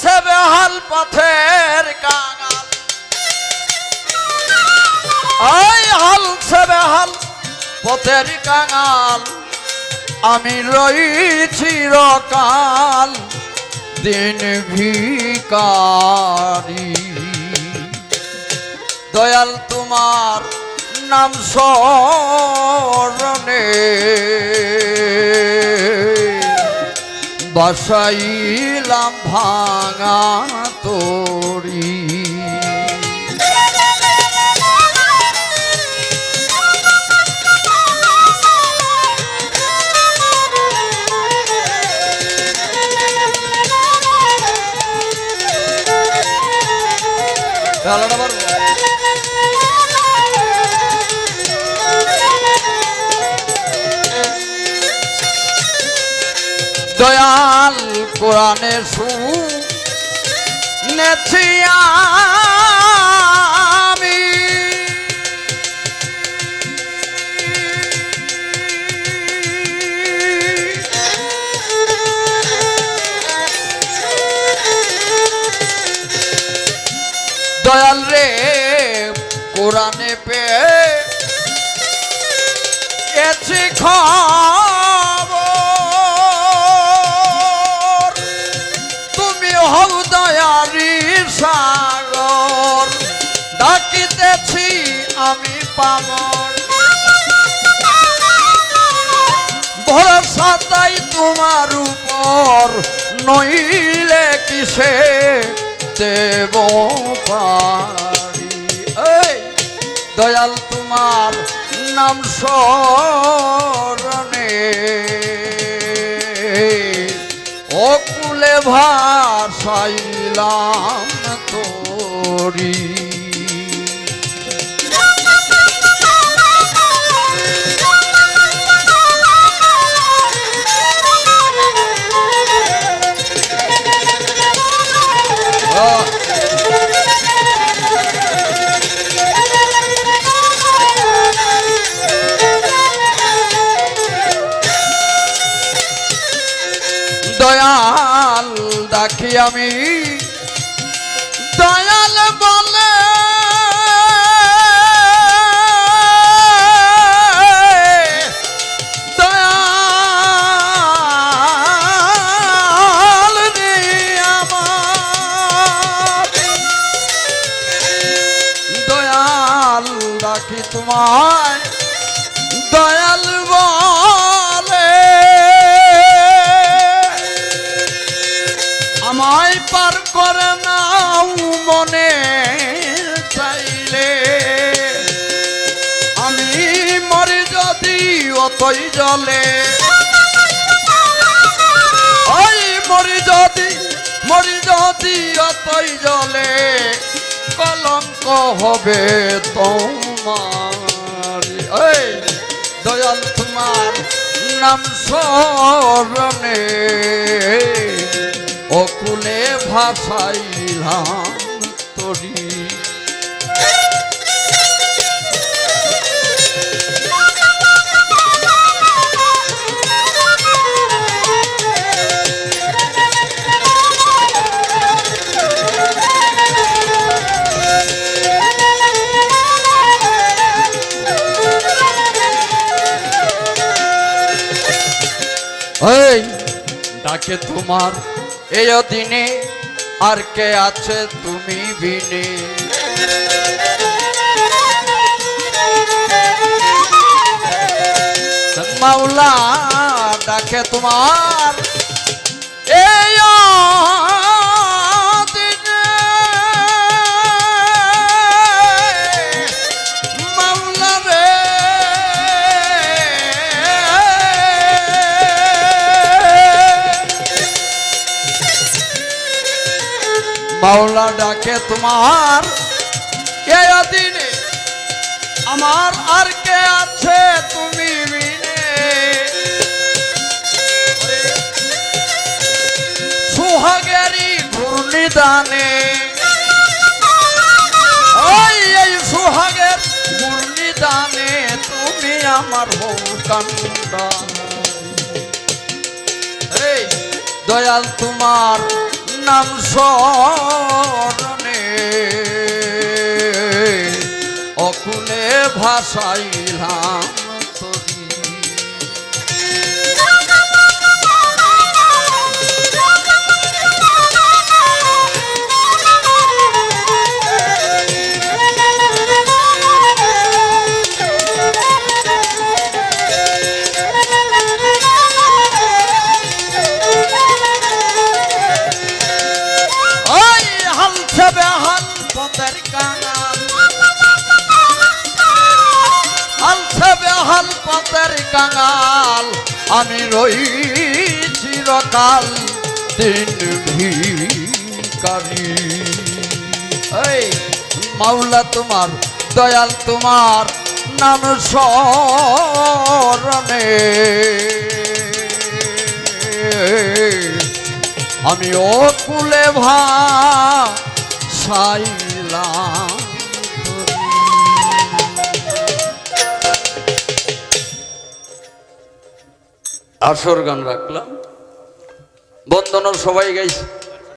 সে বেহাল পথের কাঙাল। বেহাল পথের কাঙাল। আমি রয়েছি রকাল, দিন ভিকারি। দয়াল তোমার নাম স্মরণে বসাইলাম ভাঙা তোরি দয়াল কোরআনে সু নেছি নইলে কিসে দেব পারি? এই দয়াল তোমার নাম স্মরণে। অকুলে ভাসাইলাম তোরি। আমি দয়াল বলে। তোমায়। পার করে নাও মনে চাইলে। আমি মরি যদি অতই জলে। ওই মরি যদি মরি যদি অতই জলে। কলঙ্ক হবে তোমার। এই দয়াল তোমার নাম স্মরণে। অকুলে ভাসাইলাম তরি। এই ডাকে তোমার এই দিনে আর কে আছে তুমি বিনে? মাওলা ডাকে তোমার মাওলা ডাকে তোমার। এই দিনে আমার আর কে আছে তুমি সুহাগেরি ঘূর্ণিদানে। ওই, এই সুহাগের ঘূর্ণিদানে তুমি আমার হৌ কান্দা এই, দয়াল তোমার নাম সরণে অকুলে ভাসাইলাম। কাঙাল হালছে বেহাল পথের কাঙাল আমি রই চিরকাল দিন ভিকারি এই, মাওলা তোমার, দয়াল তোমার নাম স্মরণে। আমি ও কুলে ভা আসর গান রাখলাম। বন্দনার সবাই গাইছে।